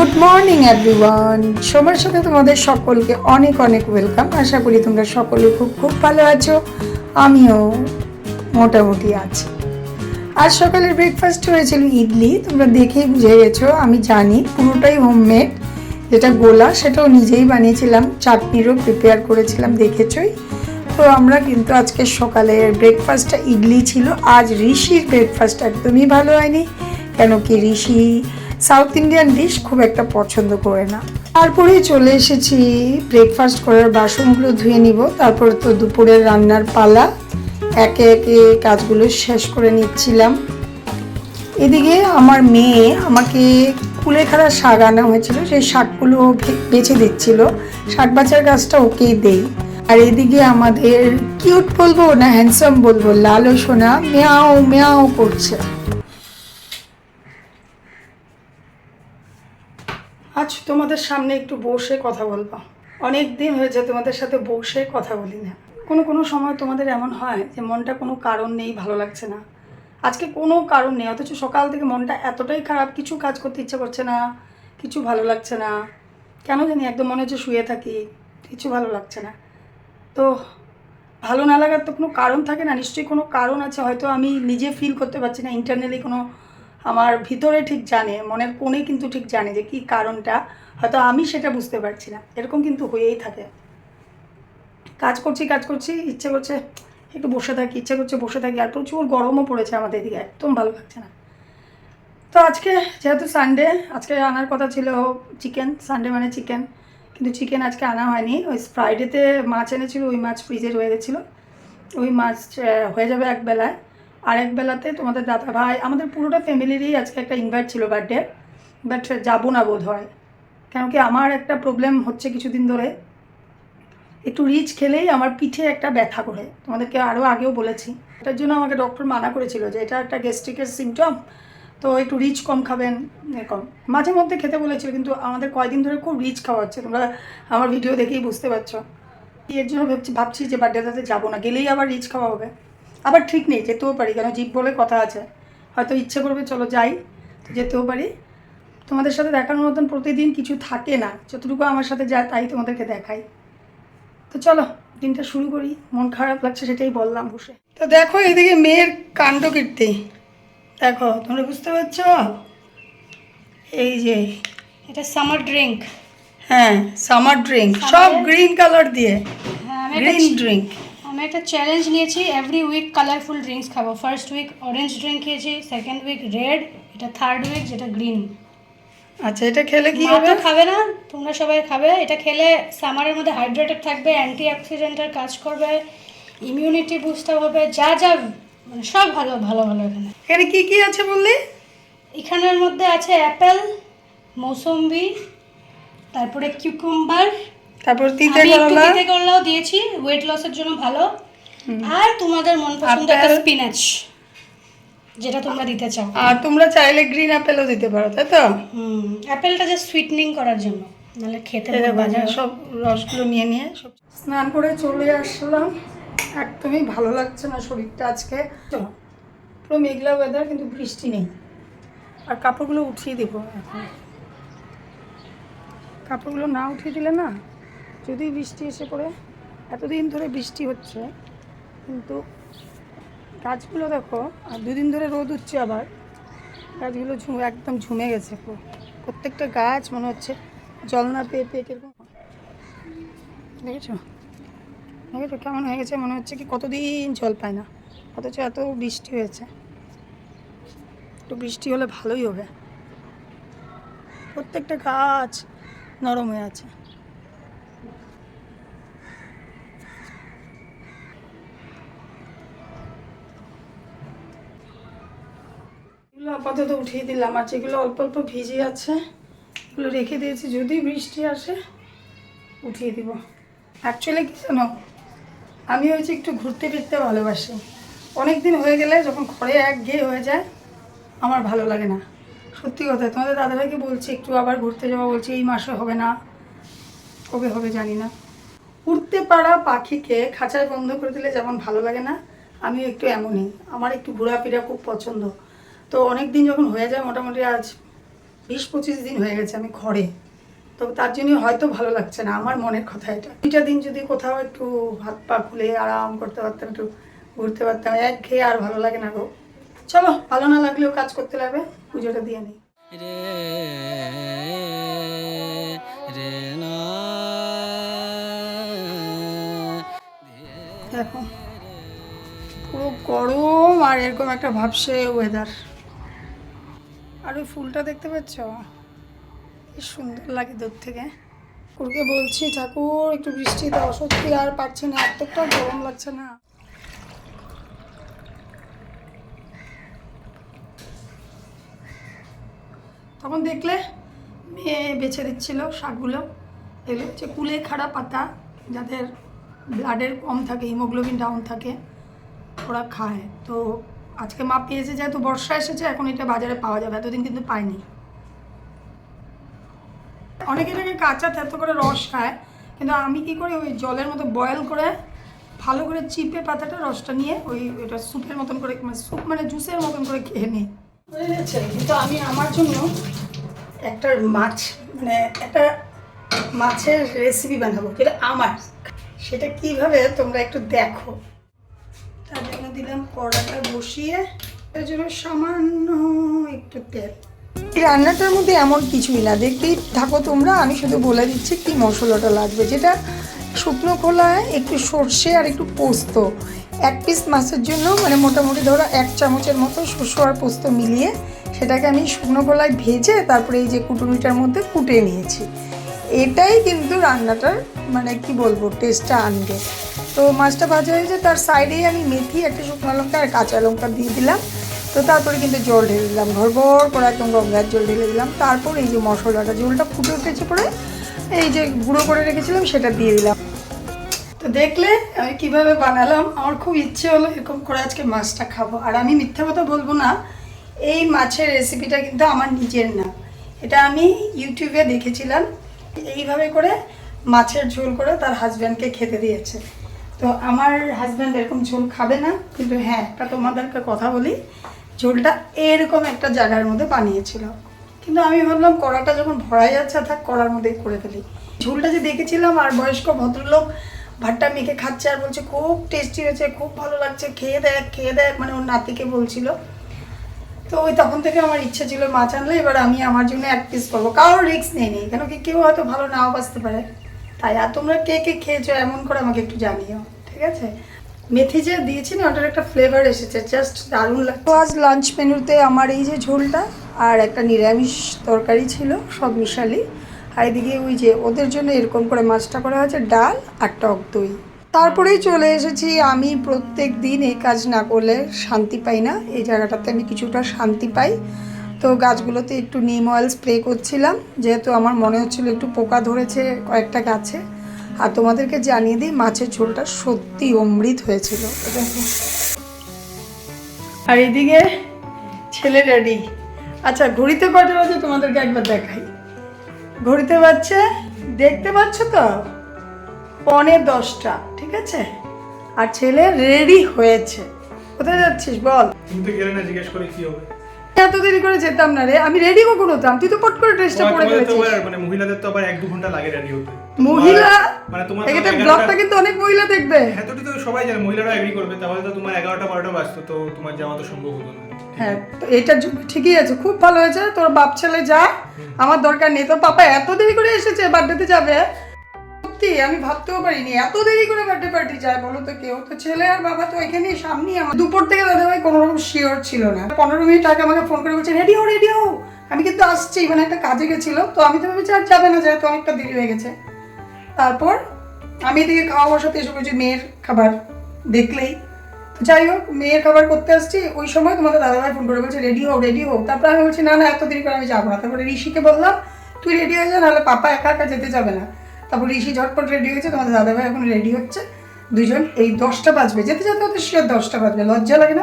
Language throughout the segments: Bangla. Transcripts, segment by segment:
গুড মর্নিং এভরিওয়ান সবার সাথে তোমাদের সকলকে অনেক অনেক ওয়েলকাম আশা করি তোমরা সকলে খুব খুব ভালো আছো। আমিও মোটামুটি আছি। আজ সকালের ব্রেকফাস্ট হয়েছিল ইডলি। তোমরা দেখেই বুঝে গেছো, আমি জানি পুরোটাই হোমমেড যেটা গোলা, সেটাও নিজেই বানিয়েছিলাম। চাটনিরও প্রিপেয়ার করেছিলাম, দেখেছই। তো আমরা কিন্তু আজকে সকালের ব্রেকফাস্টটা ইডলি ছিল। আজ ঋষির ব্রেকফাস্ট একদমই ভালো হয়নি। কেন কি ঋষি সাউথ ইন্ডিয়ান ডিশ খুব একটা পছন্দ করে না। তারপরে চলে এসেছি ব্রেকফাস্ট করার বাসনগুলো ধুয়ে নিব। তারপর তো দুপুরের রান্নার পালা। একে একে কাজগুলো শেষ করে নিচ্ছিলাম। এদিকে আমার মেয়ে আমাকে কুলেখাড়া শাক আনা হয়েছিল। সেই শাকগুলো বেছে দিচ্ছিল। শাক বাজার গাছটা ওকেই দেই। আর এদিকে আমাদের কিউট বলব না হ্যান্ডসাম বলব লালো সোনা মেয়াও মেয়াও করছে। আজ তোমাদের সামনে একটু বসে কথা বলব। অনেক দিন হয়েছে তোমাদের সাথে বসে কথা বলি না। কোনো কোনো সময় তোমাদের এমন হয় যে মনটা কোনো কারণ নেই, ভালো লাগছে না। আজকে কোনো কারণ নেই, অথচ সকাল থেকে মনটা এতটাই খারাপ, কিছু কাজ করতে ইচ্ছে করছে না, কিছু ভালো লাগছে না। কেন জানি একদম মনে হচ্ছে শুয়ে থাকি, কিছু ভালো লাগছে না। তো ভালো না লাগার তো কোনো কারণ থাকে না, নিশ্চয়ই কোনো কারণ আছে, হয়তো আমি নিজে ফিল করতে পারছি না ইন্টারনালি কোনো আমার ভিতরে ঠিক জানে, মনের কোণে কিন্তু ঠিক জানে যে কী কারণটা, হয়তো আমি সেটা বুঝতে পারছি না। এরকম কিন্তু হয়েই থাকে। কাজ করছি কাজ করছি, ইচ্ছে করছে একটু বসে থাকি, ইচ্ছে করছে বসে থাকি, আর প্রচুর গরমও পড়েছে আমাদের এদিকে, একদম ভালো লাগছে না। তো আজকে যেহেতু সানডে আজকে আনার কথা ছিল চিকেন সানডে মানে চিকেন কিন্তু চিকেন আজকে আনা হয়নি। ওই ফ্রাইডেতে মাছ এনেছিল, ওই মাছ ফ্রিজে রয়ে গেছিল। ওই মাছ হয়ে যাবে এক বেলায় আর এক বেলাতে তোমাদের দাদা ভাই, আমাদের পুরোটা ফ্যামিলিরই আজকে একটা ইনভাইট ছিল বার্থডে বাট যাব না বোধ হয় কেন কি আমার একটা প্রবলেম হচ্ছে কিছুদিন ধরে। একটু রিচ খেলেই আমার পিঠে একটা ব্যথা করে। তোমাদেরকে আরও আগেও বলেছি। এটার জন্য আমাকে ডক্টর মানা করেছিল যে এটা একটা গ্যাস্ট্রিকের সিমটম তো একটু রিচ কম খাবেন এরকম মাঝে মধ্যে খেতে বলেছিল, কিন্তু আমাদের কয়দিন ধরে খুব রিচ খাওয়া হচ্ছে। তোমরা আমার ভিডিও দেখেই বুঝতে পারছ। এর জন্য ভাবছি ভাবছি যে বার্থডেটাতে যাব না, গেলেই আবার রিচ খাওয়া হবে। আবার ঠিক নেই যেতেও পারি। কেন? জীব বলে কথা আছে। হয়তো ইচ্ছে করবে চলো যাই। তো যেতেও পারি। তোমাদের সাথে দেখানোর মতন প্রতিদিন কিছু থাকে না। যতটুকু আমার সাথে যায় তাই তোমাদেরকে দেখাই। তো চলো দিনটা শুরু করি। মন খারাপ লাগছে সেটাই বললাম বসে। তো দেখো এদিকে মেয়ের কাণ্ড কীর্তি। দেখো তোমরা বুঝতে পারছ? এই যে এটা সামার ড্রিঙ্ক হ্যাঁ সামার ড্রিঙ্ক সব গ্রিন কালার দিয়ে। হ্যাঁ গ্রিন ড্রিঙ্ক আমি একটা চ্যালেঞ্জ নিয়েছি এভরি উইক কালারফুল ড্রিঙ্কস খাব। ফার্স্ট উইক অরেঞ্জ ড্রিঙ্ক খেয়েছি সেকেন্ড উইক রেড এটা থার্ড উইক যেটা গ্রিন আচ্ছা এটা খেলে কি হবে তো খাবে না তোমরা সবাই খাবে। এটা খেলে সামারের মধ্যে হাইড্রেটেড থাকবে অ্যান্টি অক্সিডেন্টের কাজ করবে ইমিউনিটি বুস্টার হবে যা যা মানে সব ভালো ভালো ভালো এখানে। এখানে কি কি আছে বললি? এখানের মধ্যে আছে অ্যাপেল মৌসম্বি তারপরে কিউকুম্বার তারপর তিতে করলা। তিতে করলাও দিয়েছি ওয়েট লসের জন্য ভালো। আর তোমাদের মন পছন্দ একটা স্পিনাচ যেটা তোমরা দিতে চাও। আর তোমরা চাইলে গ্রিন অ্যাপেলও দিতে পারো তাই তো? হুম অ্যাপেলটা জাস্ট সুইটনিং করার জন্য নাহলে খেতে এই দেখো, বাজে সব রসগুলো নিয়ে নিয়ে সব স্নান করে চলে আসলাম। একদমই ভালো লাগছে না শরীরটা আজকে। পুরো মেঘলা ওয়েদার কিন্তু বৃষ্টি নেই। আর কাপড়গুলো উঠিয়ে দেবো এখন। কাপড়গুলো না উঠিয়ে দিলে না যদি বৃষ্টি এসে পড়ে, এতদিন ধরে বৃষ্টি হচ্ছে, কিন্তু গাছগুলো দেখো, আর দুদিন ধরে রোদ উঠছে আবার, গাছগুলো ঝুমে, একদম ঝুমে গেছে পুরো। প্রত্যেকটা গাছ মনে হচ্ছে জল না পেয়ে পেয়ে কীরকম। দেখেছ? দেখেছ? কেমন হয়ে গেছে? মনে হচ্ছে কি কতদিন জল পায় না, অথচ এত বৃষ্টি হয়েছে। একটু বৃষ্টি হলে ভালোই হবে। প্রত্যেকটা গাছ নরম হয়ে আছে। এগুলো আপাতত উঠিয়ে দিলাম। আর যেগুলো অল্প অল্প ভিজে আছে, এগুলো রেখে দিয়েছি। যদি বৃষ্টি আসে, উঠিয়ে দিব। অ্যাকচুয়ালি কি জানো? আমি হয়েছে একটু ঘুরতে ফিরতে ভালোবাসি। অনেক দিন হয়ে গেলে যখন ঘরে এক গিয়ে হয়ে যায়, আমার ভালো লাগে না। সত্যি কথা, তোমাদের দাদাভাইকে বলছি, একটু আবার ঘুরতে যাওয়া বলছি, এই মাসে হবে না, কবে হবে জানি না। উঠতে পারা পাখিকে খাঁচায় বন্ধ করে দিলে যেমন ভালো লাগে না, আমিও একটু এমনই। আমার একটু ঘোরাফেরা খুব পছন্দ। তো অনেক দিন যখন হয়ে যায় মোটামুটি আজ বিশ পঁচিশ দিন হয়ে গেছে আমি ঘরে। তো তার জন্য হয়তো ভালো লাগছে না আমার মনের কথা এটা। দুইটা দিন যদি কোথাও একটু হাত পা খুলে আরাম করতে পারতাম একটু ঘুরতে পারতাম এক খেয়ে আর ভালো লাগে না গো। চলো ভালো না লাগলেও কাজ করতে লাগবে পুজোটা দিয়ে নিই। দেখো পুরো গরম আর এরকম একটা ভাবছে ওয়েদার আর ওই ফুলটা দেখতে পাচ্ছ? কি সুন্দর লাগে দূর থেকে। ঠাকুরকে বলছি, ঠাকুর, একটু বৃষ্টি দাও, সত্যি আর পারছি না, এতটা গরম লাগছে না। তখন দেখলে মেয়ে বেছে দিচ্ছিল শাকগুলো এগুলো হচ্ছে কুলে খাড়া পাতা, যাদের ব্লাডের কম থাকে হিমোগ্লোবিন ডাউন থাকে, ওরা খায়। তো আজকে মা পেয়েছে, যেহেতু বর্ষা এসেছে, এখন এটা বাজারে পাওয়া যাবে। এতদিন কিন্তু পাইনি। অনেকে এটাকে কাঁচা থেতো করে রস খায়, কিন্তু আমি কি করি, ওই জলের মতো বয়েল করে ভালো করে চিপে পাতাটা, রসটা নিয়ে ওই ওটা স্যুপের মতন করে মানে স্যুপ মানে জুসের মতন করে খেয়ে নিই। কিন্তু আমি আমার জন্য একটা মাছ মানে একটা মাছের রেসিপি বানাবো, যেটা আমার। সেটা কীভাবে তোমরা একটু দেখো। দিলাম কড়াটা বসিয়ে। এর জন্য সামান্য একটু তেল। রান্নাটার মধ্যে এমন কিছুই না। দেখতেই থাকো তোমরা, আমি শুধু বলে দিচ্ছি কি মশলাটা লাগবে। যেটা শুকনো খোলায় একটু সর্ষে আর একটু পোস্ত। এক পিস মাছের জন্য মানে মোটামুটি ধরো এক চামচের মতো শস্য আর পোস্ত মিলিয়ে সেটাকে আমি শুকনো খোলায় ভেজে তারপরে এই যে কুটুমিটার মধ্যে কুটে নিয়েছি। এটাই কিন্তু রান্নাটার মানে কি বলব টেস্টটা আনবে। তো মাছটা ভাজা হয়েছে তার সাইডেই আমি মেথি, একটা শুকনো লঙ্কা আর কাঁচা লঙ্কা দিয়ে দিলাম। তো তারপরে কিন্তু জল ঢেলে দিলাম ঘর ঘর করে একদম গঙ্গার জল ঢেলে দিলাম। তারপর এই যে মশলাটা জলটা ফুটে উঠেছে পরে এই যে গুঁড়ো করে রেখেছিলাম, সেটা দিয়ে দিলাম। তো দেখলে আমি কীভাবে বানালাম, আমার খুব ইচ্ছে হলো এরকম করে আজকে মাছটা খাব। আর আমি মিথ্যা কথা বলব না, এই মাছের রেসিপিটা কিন্তু আমার নিজের না। এটা আমি ইউটিউবে দেখেছিলাম এইভাবে করে মাছের ঝোল করে তার হাজব্যান্ডকে খেতে দিয়েছে। তো আমার হাজব্যান্ড এরকম ঝোল খাবে না, কিন্তু হ্যাঁ একটা তোমাদেরকে কথা বলি, ঝোলটা এরকম একটা জায়গার মধ্যে বানিয়েছিল। কিন্তু আমি ভাবলাম কড়াটা যখন ভরা যাচ্ছে থাক, কড়ার মধ্যেই করে ফেলি। ঝোলটা যে দেখেছিলাম, আর বয়স্ক ভদ্রলোক ভাতটা মেখে খাচ্ছে আর বলছে, খুব টেস্টি হয়েছে, খুব ভালো লাগছে, খেয়ে দেখ খেয়ে দেখ। মানে ওর নাতিকে বলছিল। তো ওই তখন থেকে আমার ইচ্ছা ছিল মাছ আনলে, এবার আমি আমার জন্য এক পিস করব। কারোর রিস্ক নেই নি কেন কি কেউ হয়তো ভালো নাও বাঁচতে পারে। তাই, আর তোমরা কে কে খেয়েছো, এমন করে আমাকে একটু জানিও, ঠিক আছে? মেথি যে দিয়েছি না, ওটার একটা ফ্লেভার এসেছে জাস্ট দারুণ লাগতো আজ লাঞ্চ মেনুতে আমার এই যে ঝোলটা, আর একটা নিরামিষ তরকারি ছিল, সব মিশালি। আর এদিকে ওই যে ওদের জন্য এরকম করে মাছটা করা হয়েছে, ডাল আর টক দই। তারপরেই চলে এসেছি। আমি প্রত্যেক দিন এই কাজ না করলে শান্তি পাই না। এই জায়গাটাতে আমি কিছুটা শান্তি পাই। তো গাছগুলোতে একটু নিম অয়েল স্প্রে করছিলাম। যেহেতু আমার মনে হচ্ছিল একটু পোকা ধরেছে কয়েকটা গাছে। আর তোমাদেরকে জানিয়ে দিই, মাছের ঝোলটা সত্যি অমৃত হয়েছিল। আর এদিকে ছেলে রেডি। আচ্ছা ঘড়িতে কটা বাজে তোমাদেরকে একবার দেখাই। ঘড়িতে বাজছে, দেখতে পাচ্ছ তো? পনে দশটা ঠিক আছে? আর ছেলে রেডি হয়েছে। কোথায় যাচ্ছিস বল? তুমি তো গেলে না জিজ্ঞেস করে কি হবে? এত দেরি করে যেতাম না রে আমি রেডি কখন হতাম? তুই তো পট করে ড্রেসটা পরে ফেলেছিস। মানে মহিলাদের তো আবার এক দু ঘণ্টা লাগে রেডি হতে। মহিলা? মানে তোমার এগারোটা- ব্লগটা কিন্তু অনেক মহিলা দেখবে। হ্যাঁ তো সবাই জানে মহিলারা এগ্রি করবে তাহলে তো তোমার এগারোটা বারোটা বাজতো তো তোমার যাওয়া তো সম্ভব হতো না। হ্যাঁ তো এটার জন্য ঠিকই আছে খুব ভালো হয়েছে তোর বাপ ছেলে যা আমার দরকার নেই। তোর পাপা এত দেরি করে এসেছে বার্থডেতে যাবে? সত্যি, আমি ভাবতেও পারিনি। এত দেরি করে বার্থডে পার্টি যায় বলো তো কেউ? তো ছেলে আর বাবা তো এখানেই, সামনেই আমার। দুপুর থেকে দাদা ভাই কোনো রকম শিওর ছিল না। পনেরো মিনিট আগে আমাকে ফোন করে বলছে রেডি হো রেডি হো আমি কিন্তু আসছি মানে একটা কাজে গেছিল। তো আমি তো ভেবেছি আর যাবে না, যেহেতু অনেকটা দেরি হয়ে গেছে। তারপর আমি এদিকে খাওয়া বসাতে এসে বলছি, মেয়ের খাবার দেখলেই। যাই হোক, মেয়ের খাবার করতে আসছি। ওই সময় তোমাদের দাদাভাই ফোন করে বলছে রেডি হোক রেডি হোক তারপর আমি বলছি, না না, এত দেরি করে আমি যাব না। তারপরে ঋষিকে বললাম, তুই রেডি হয়ে যা, নাহলে পাপা একা একা যেতে যাবে না। তারপর ঋষি ঝটপট রেডি হয়েছে, তোমাদের দাদাভাই এখন রেডি হচ্ছে। দুজন, এই দশটা বাজবে। যেতে যেতে ওদের শিওর দশটা বাজবে। লজ্জা লাগে না?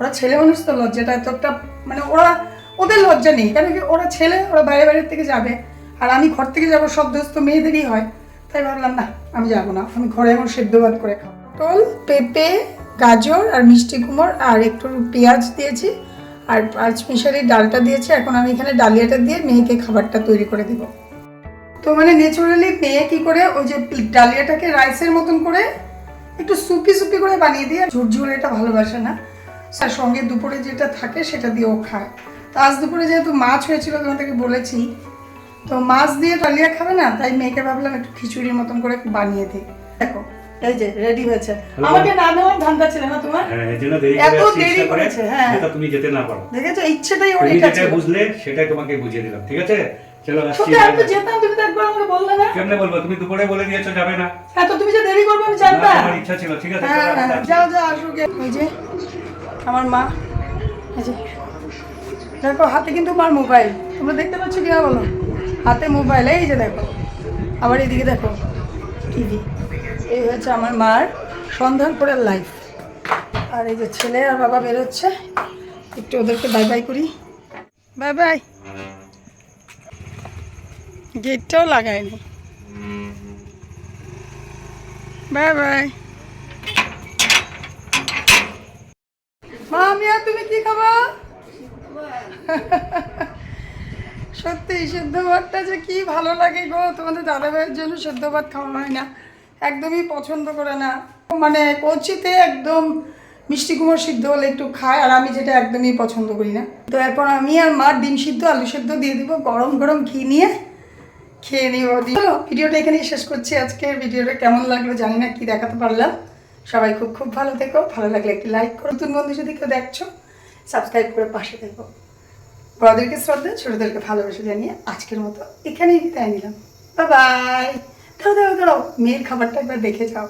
ওরা ছেলে মানুষ তো, লজ্জাটা এত একটা মানে ওরা, ওদের লজ্জা নেই। কেন কি ওরা ছেলে, ওরা বাইরে বাইরের থেকে যাবে। আর আমি ঘর থেকে যাব, সব দোষ তো মেয়েদেরই হয়। তাই ভাবলাম, না, আমি যাব না। আমি ঘরে এখন সেদ্ধ ভাত করে খাব। পটল, পেঁপে, গাজর আর মিষ্টি কুমড় আর একটু পেঁয়াজ দিয়েছি। আর পাঁচ মিশালি ডালটা দিয়েছি। এখন আমি এখানে ডালিয়াটা দিয়ে মেয়েকে খাবারটা তৈরি করে দিব। তো মানে ন্যাচুরালি মেয়ে কি করে ওই যে ডালিয়াটাকে রাইসের মতন করে একটু সুপি সুপি করে বানিয়ে দিয়ে ঝুরঝুরে এটা ভালোবাসে না। তার সঙ্গে দুপুরে যেটা থাকে সেটা দিয়ে ও খায়। তো আজ দুপুরে যেহেতু মাছ হয়েছিল তোমাদেরকে বলেছি তো মাছ দিয়ে ডালিয়া খাবে না? তাই মেয়েকে ভাবলাম একটু খিচুড়ির মতন করে বানিয়ে দিই। দেখো এই যে রেডি হয়েছে। আমাকে না নেওয়ার ধান্দা ছিল না তোমার? হ্যাঁ এত দেরি করেছে, হ্যাঁ। তুমি যেতে না পারো। দেখেছ ইচ্ছেটাই ওর এটা বুঝলে সেটাই তোমাকে বুঝিয়ে দিলাম ঠিক আছে? চলো আসছি আমি তো যেতাম? তুমি তো একবার আমাকে বললে না। কেমনে বলব? তুমি দুপুরে বলে দিয়েছ যাবে না। হ্যাঁ তো তুমি যে দেরি করবে আমি জানতাম। আমার ইচ্ছা ছিল ঠিক আছে হ্যাঁ হ্যাঁ। যাও যাও আসুক ওই যে আমার মা। এই যে দেখো হাতে কিন্তু মার মোবাইল। তোমরা দেখতে পাচ্ছ কি না বলো? হাতে মোবাইল এই যে দেখো। আবার এদিকে দেখো টিভি এই হচ্ছে আমার মার সন্ধ্যার পরে লাইফ আর এই যে ছেলে আর বাবা বেরোচ্ছে। একটু ওদেরকে বাই বাই করি। বাই বাই গেটটাও লাগায়নি বাই বাই মা আমি তুমি কি খাবা? সত্যি, সেদ্ধ ভাতটা যে কি ভালো লাগে গো। তোমাদের দাদাভাইয়ের জন্য সেদ্ধ ভাত খাওয়া হয় না। একদমই পছন্দ করে না। মানে কচিতে একদম মিষ্টি কুমড়ো সিদ্ধ হলে একটু খায়, আর আমি যেটা একদমই পছন্দ করি না। তো এরপর আমি আর মা ডিম সিদ্ধ, আলু সিদ্ধ দিয়ে দিব গরম গরম ঘি নিয়ে। খেয়ে নিব চলো, ভিডিওটা এখানেই শেষ করছি। আজকে ভিডিওটা কেমন লাগল জানি না, কি দেখাতে পারলাম। সবাই খুব খুব ভালো থেকো। ভালো লাগলে একটি লাইক করো। নতুন বন্ধু যদি কেউ দেখছ সাবস্ক্রাইব করে পাশে দেখো বড়দেরকে শ্রদ্ধা, ছোটোদেরকে ভালোবেসে জানিয়ে আজকের মতো এখানেই তাই নিলাম। বা বাই দাও দাও দাও মেয়ের খাবারটা একবার দেখে যাও।